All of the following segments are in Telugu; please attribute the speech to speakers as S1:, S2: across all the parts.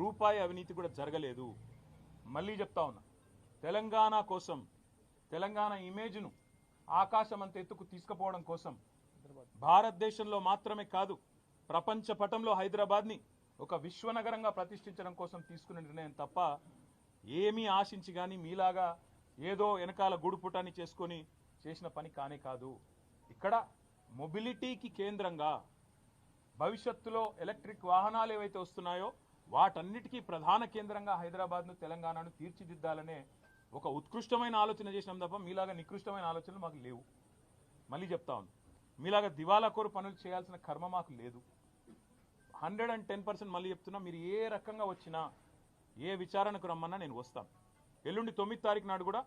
S1: రూపాయి అవినీతి కూడా జరగలేదు. మళ్ళీ చెప్తా ఉన్నా తెలంగాణ కోసం తెలంగాణ ఇమేజ్ను ఆకాశం అంత ఎత్తుకు తీసుకుపోవడం కోసం భారతదేశంలో మాత్రమే కాదు ప్రపంచ పటంలో హైదరాబాద్ని ఒక విశ్వనగరంగా ప్రతిష్ఠించడం కోసం తీసుకున్న నిర్ణయం తప్ప ఏమీ ఆశించి కానీ మీలాగా ఏదో వెనకాల గూడుపుటాన్ని చేసుకొని చేసిన పని కానే కాదు. ఇక్కడ మొబిలిటీకి కేంద్రంగా భవిష్యత్తులో ఎలక్ట్రిక్ వాహనాలు ఏవైతే వస్తున్నాయో వాటన్నిటికీ ప్రధాన కేంద్రంగా హైదరాబాద్ను తెలంగాణను తీర్చిదిద్దాలనే ఒక ఉత్కృష్టమైన ఆలోచన చేసినాం తప్ప మీలాగా నికృష్టమైన ఆలోచనలు మాకు లేవు. మళ్ళీ చెప్తా ఉంది మీలాగా దివాలా కోరు పనులు చేయాల్సిన కర్మ మాకు లేదు. హండ్రెడ్ అండ్ టెన్ పర్సెంట్ మళ్ళీ చెప్తున్నా మీరు ఏ రకంగా వచ్చినా ఏ విచారణకు రమ్మన్నా నేను వస్తాను ఎల్లుండి తొమ్మిది తారీఖు నాడు కూడా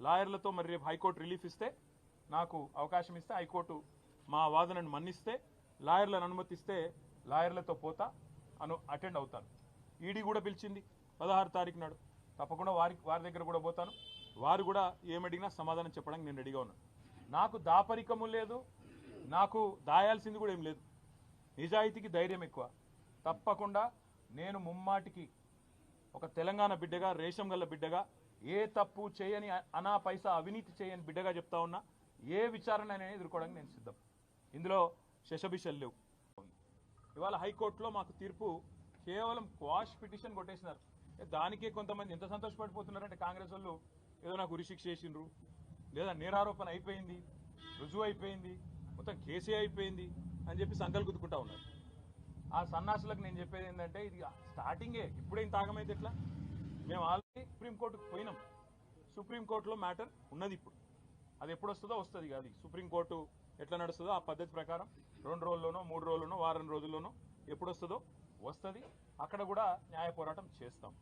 S1: లాయర్లతో మరి రేపు హైకోర్టు రిలీఫ్ ఇస్తే నాకు అవకాశం ఇస్తే హైకోర్టు మా వాదనను మన్నిస్తే లాయర్లను అనుమతిస్తే లాయర్లతో పోతా అను అటెండ్ అవుతాను. ఈడీ కూడా పిలిచింది పదహారు తారీఖు నాడు. తప్పకుండా వారి వారి దగ్గర కూడా పోతాను. వారు కూడా ఏమడిగినా సమాధానం చెప్పడానికి నేను రెడీగా ఉన్నాను. నాకు దాపరికము లేదు నాకు దాయాల్సింది కూడా ఏం లేదు. నిజాయితీకి ధైర్యం ఎక్కువ. తప్పకుండా నేను ముమ్మాటికి ఒక తెలంగాణ బిడ్డగా రేషం గల్ల బిడ్డగా ఏ తప్పు చేయని అనా పైసా అవినీతి చేయని బిడ్డగా చెప్తా ఉన్నా ఏ విచారణ అనేది ఎదుర్కోవడానికి నేను సిద్ధం. ఇందులో శశబిషలు లేవు. ఇవాళ హైకోర్టులో మాకు తీర్పు కేవలం క్వాష్ పిటిషన్ కొట్టేసినారు. దానికే కొంతమంది ఎంత సంతోషపడిపోతున్నారంటే కాంగ్రెస్ వాళ్ళు ఏదో నాకు ఉరిశిక్ష చేసిండ్రు. లేదా నేరారోపణ అయిపోయింది రుజువు అయిపోయింది మొత్తం కేసే అయిపోయింది అని చెప్పి సంకల్ ఉన్నారు. ఆ సన్నాసులకు నేను చెప్పేది ఏంటంటే ఇది స్టార్టింగే ఇప్పుడేం తాగమైతే ఎట్లా? మేము ఆల్రెడీ సుప్రీంకోర్టుకు పోయినాం. సుప్రీంకోర్టులో మ్యాటర్ ఉన్నది ఇప్పుడు. అది ఎప్పుడు వస్తుందో వస్తుంది అది సుప్రీంకోర్టు ఎట్లా నడుస్తుందో ఆ పద్ధతి ప్రకారం రెండు రోజుల్లోనో మూడు రోజుల్లోనో వారం రోజుల్లోనో ఎప్పుడు వస్తుందో వస్తుంది. అక్కడ కూడా న్యాయ పోరాటం చేస్తాం.